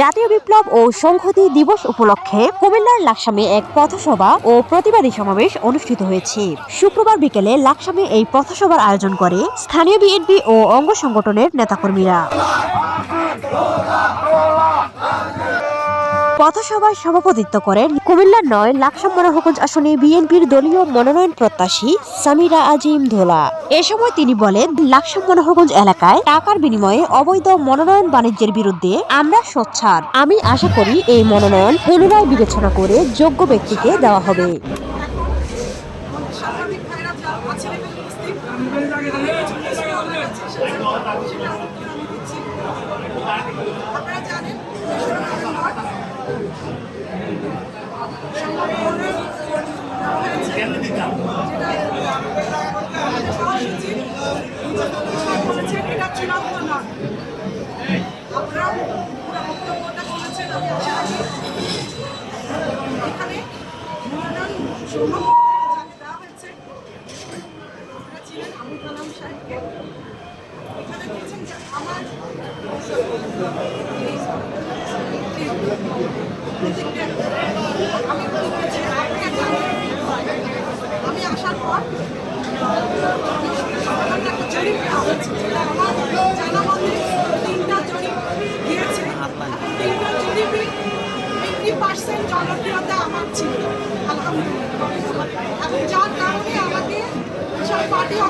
জাতীয় বিপ্লব ও সংহতি দিবস উপলক্ষে কুমিল্লার লাকসামে এক পথসভা ও প্রতিবাদী সমাবেশ অনুষ্ঠিত হয়েছে। শুক্রবার বিকেলে লাকসামে এই পথসভার আয়োজন করে স্থানীয় বিএনপি ও অঙ্গ সংগঠনের নেতাকর্মীরা। পথসভায় সভাপতিত্ব করেন কুমিল্লার নয় লাকসাম মনোহগঞ্জ আসনে বিএনপির দলীয় মনোনয়ন প্রত্যাশী সামিরা আজিম ধোলা। এ সময় তিনি বলেন লাকসাম মনোহরগঞ্জ এলাকায় টাকার বিনিময়ে অবৈধ মনোনয়ন বাণিজ্যের বিরুদ্ধে আমরা সোচ্ছার আমি আশা করি এই মনোনয়ন পুনরায় বিবেচনা করে যোগ্য ব্যক্তিকে দেওয়া হবে। আমি আসার পর জরিপ যেটা আমার জানা মতে তিনটা জরিপ দিয়েছে তিনটা জরিপই এইটি পার্সেন্ট জনপ্রিয়তা আমার ছিল। আলহামদুলিল্লাহ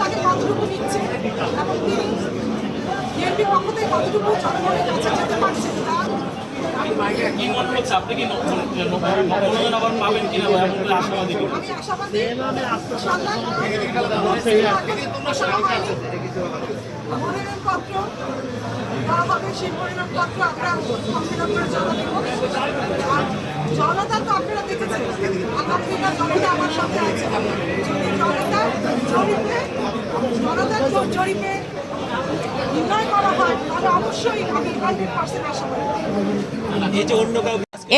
তাকে কতটুকু নিচ্ছে? এবং তিনি বিএনপি পক্ষ থেকে কতটুকু জনগণের কাছে যেতে পারছেন তা কি মনে হচ্ছে আপনি কি মনোনয়ন আবার পাবেন কিনা এমন করে আশাবাদী কি? আমি আশাবাদী মনোনয়নপত্র দেওয়া হবে সেই মনোনয়নপত্র আমরা সম্মেলন করে জমা দেব। জনতা তো আপনারা দেখেছেন আলহামদুলিল্লাহ জনতা আমার সাথে আছে। যদি জনতা জরিপে নির্ণয় করা হয় তাহলে অবশ্যই আমি হান্ড্রেড পার্সেন্ট কাউকে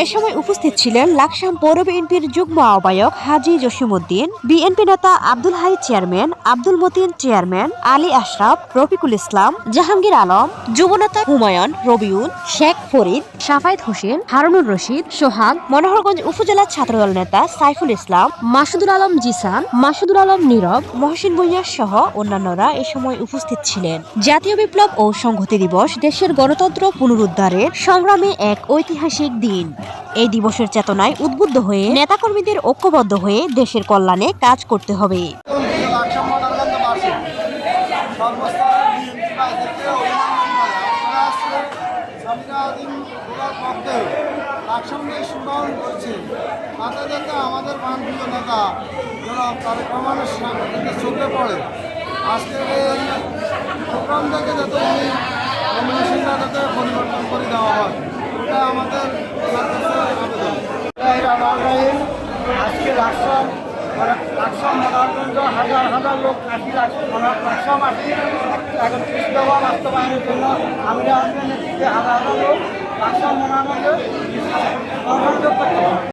এ সময় উপস্থিত ছিলেন লাকসাম পৌর বিএনপির যুগ্ম আহ্বায়ক হাজি জসিমউদ্দিন, বিএনপি নেতা আব্দুল হাই চেয়ারম্যান, আব্দুল মতিন চেয়ারম্যান, আলী আশরাফ, রফিকুল ইসলাম, জাহাঙ্গীর আলম যুবনেতা হুমায়ুন, রবিউল, শেখ ফরিদ, সাফায়েত হোসেন, হারুনুর রশিদ, সোহাগ, মনোহরগঞ্জ উপজেলা ছাত্রদল নেতা সাইফুল ইসলাম, মাসুদুল আলম জিসান, মাসুদুল আলম নীরব, মহসিন ভুইয়া সহ অন্যান্যরা এ সময় উপস্থিত ছিলেন। জাতীয় বিপ্লব ও সংহতি দিবস দেশের গণতন্ত্র পুনরুদ্ধারের সংগ্রামে এক ঐতিহাসিক দিন। এই দিবসের চেতনায় উদ্বুদ্ধ হয়ে নেতাকর্মীদের ঐক্যবদ্ধ হয়ে দেশের কল্যাণে কাজ করতে হবে। আমাদের নেতা চোখে পড়ে আজকের এই প্রোগ্রাম থেকে যাতে উনি পরিবর্তন করে দেওয়া হয় এটা আমাদের আবেদন। রহমানির আজকে লাকসাম মানে লাকসাম মনোরঞ্জ হাজার হাজার লোক আসি লাকসাম আসি একত্রিশ দফা বাস্তবায়নের জন্য আমি নেতৃত্বে হাজার হাজার লোক মনোরঞ্জে মনোরঞ্জন করতে